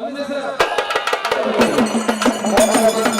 Thank you.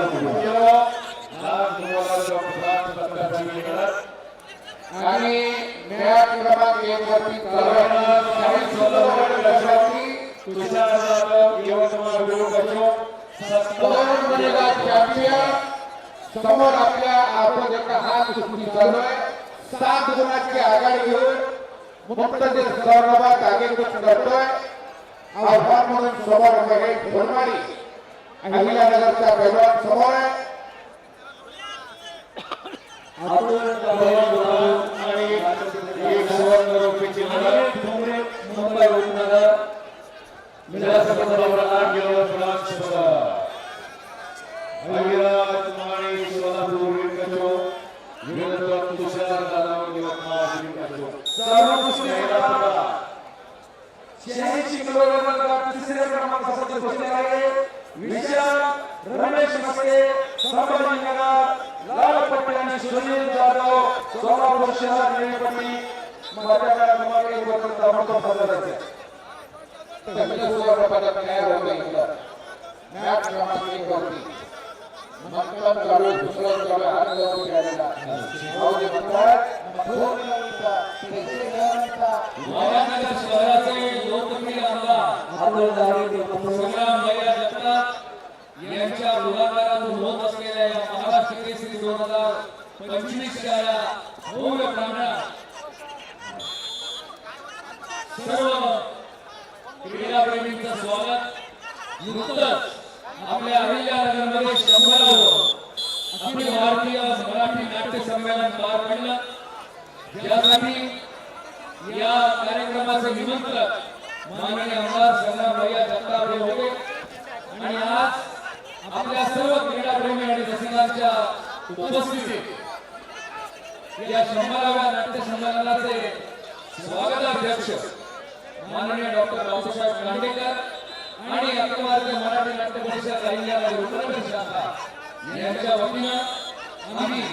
आणि match क्रमांक एक वरती तुषार जाधव यवतमाळ समोर आपल्या आपण एका हात कुस्ती चालू आहे सात गुणाची आघाडी घेऊन मुक्तचे सौरभात आगेकूच करतोय आव्हान म्हणून समोर महेश धोरमाडी अहिल्यानगरचा पैलवान समोर आहे अतुल गावडे सोलापूर आणि एक सुवर्ण रोखीची लढत मुंबई उपनगर विलासराव यवतमाळ शहर अविराज माळी सोलापूर विकतो विरोधात तुषार यवतमाळ सर्व तिसऱ्या क्रमांकासाठी कुस्ती आहे विशाल रमेश मस्के संभाजीनगर आणि सुनील जाधव सोलापूर शहर क्रमांक एक ताबडतोब मॅच क्रमांक एक वरती. मंथन चालू दुसरं चालू हात लावून घ्यायला भाऊ जे म्हणतात दोन किलोमीटर तीनशे किलोमीटर महाराष्ट्र शहराचे लोकप्रिय आमदार अतुल गावडे सोलापूर संग्राम भैया जगताप यांच्या पुढाकारातून होत असलेल्या या महाराष्ट्र केसरी दोन हजार पंचवीसच्या या भव्य प्रांगणात सर्व क्रीडाप्रेमींचं स्वागत नुकतंच आपल्या अहिल्यानगरमध्ये शंभरावं अखिल भारतीय मराठी नाट्य संमेलन पार पडलं. यासाठी या कार्यक्रमाचे निमंत्रक माननीय आमदार संग्राम भैया जगताप होते. आणि आज आपल्या सर्व क्रीडाप्रेमी आणि रसिकांच्या उपस्थितीत या शंभराव्या नाट्य संमेलनाचे स्वागताध्यक्ष माननीय डॉक्टर रावसाहेब खांडेकर आणि अखिल भारतीय मराठी नाट्य परिषद अहिल्यानगर उपनगर शाखा. यांच्या वतीनं आम्ही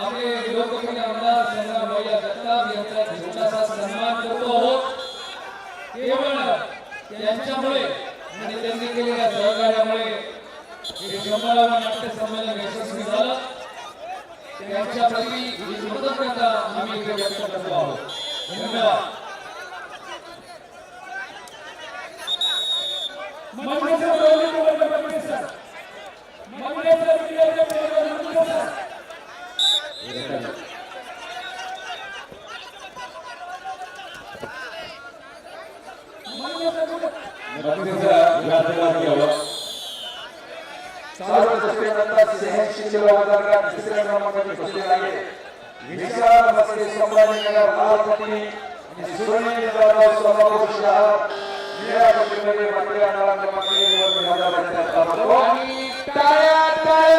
आपले लोकप्रिय आमदार संग्राम भैया जगताप यांचा छोटासा सन्मान करतो आहोत. केवळ त्यांच्यामुळे आणि त्यांनी केलेल्या सहकार्यामुळे हे शंभरावं नाट्य संमेलन यशस्वी झालं. त्यांच्या प्रती कृतज्ञता आम्ही इथे व्यक्त करतो आहोत. धन्यवाद. विशाल मस्के संभाजीनगर लाल पट्टी आणि सुनील जाधव सोलापूर शहर निळ्या